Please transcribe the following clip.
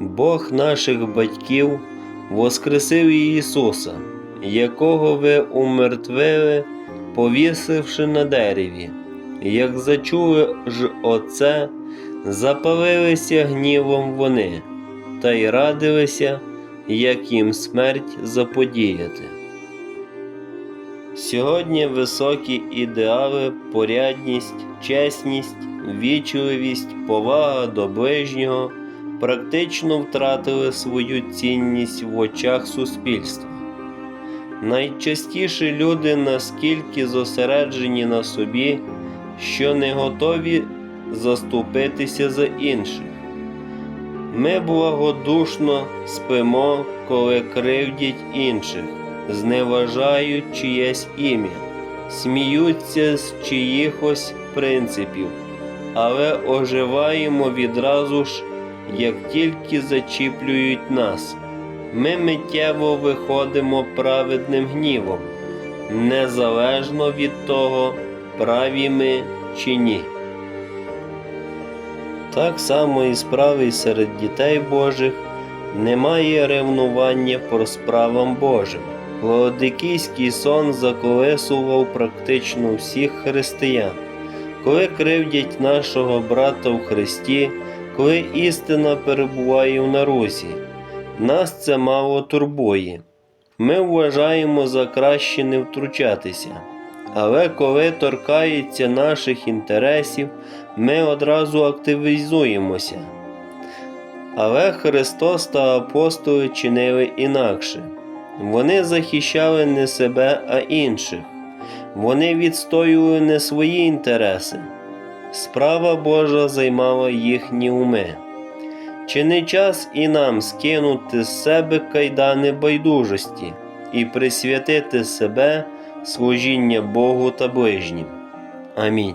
Бог наших батьків воскресив Ісуса, якого ви умертвили, повісивши на дереві. Як зачули ж оце, запалилися гнівом вони, та й радилися, як їм смерть заподіяти. Сьогодні високі ідеали, порядність, чесність, вічливість, повага до ближнього практично втратили свою цінність в очах суспільства. Найчастіше люди наскільки зосереджені на собі, що не готові заступитися за інших. Ми благодушно спимо, коли кривдять інших, зневажають чиєсь ім'я, сміються з чиїхось принципів, але оживаємо відразу ж, як тільки зачіплюють нас. Ми миттєво виходимо праведним гнівом, незалежно від того, праві ми чи ні. Так само і справи серед дітей Божих немає ревнування по справам Божим. Лаодикійський сон заколесував практично всіх християн. Коли кривдять нашого брата в Христі, коли істина перебуває в нарузі, нас це мало турбує. Ми вважаємо за краще не втручатися. Але коли торкається наших інтересів, ми одразу активізуємося. Але Христос та апостоли чинили інакше. Вони захищали не себе, а інших. Вони відстоювали не свої інтереси. Справа Божа займала їхні уми. Чи не час і нам скинути з себе кайдани байдужості і присвятити себе служіння Богу та ближнім? Амінь.